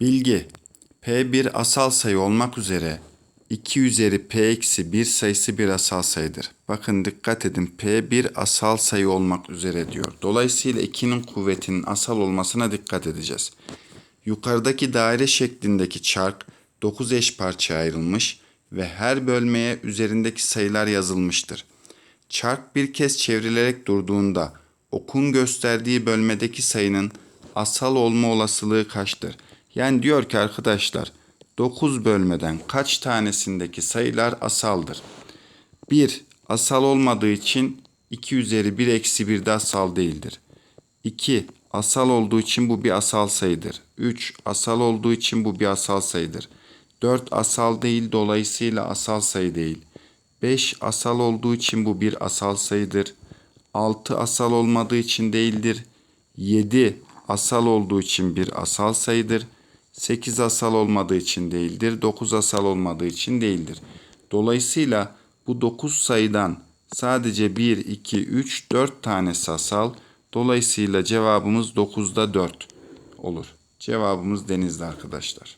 Bilgi P1 asal sayı olmak üzere 2 üzeri P eksi 1 sayısı bir asal sayıdır. Bakın dikkat edin P1 asal sayı olmak üzere diyor. Dolayısıyla 2'nin kuvvetinin asal olmasına dikkat edeceğiz. Yukarıdaki daire şeklindeki çark 9 eş parçaya ayrılmış ve her bölmeye üzerindeki sayılar yazılmıştır. Çark bir kez çevrilerek durduğunda okun gösterdiği bölmedeki sayının asal olma olasılığı kaçtır? Yani diyor ki arkadaşlar 9 bölmeden kaç tanesindeki sayılar asaldır? 1 asal olmadığı için 2 üzeri 1 eksi 1 de asal değildir. 2 asal olduğu için bu bir asal sayıdır. 3 asal olduğu için bu bir asal sayıdır. 4 asal değil dolayısıyla asal sayı değil. 5 asal olduğu için bu bir asal sayıdır. 6 asal olmadığı için değildir. 7 asal olduğu için bir asal sayıdır. 8 asal olmadığı için değildir. 9 asal olmadığı için değildir. Dolayısıyla bu 9 sayıdan sadece 1, 2, 3, 4 tanesi asal. Dolayısıyla cevabımız 9'da 4 olur. Cevabımız denizli arkadaşlar.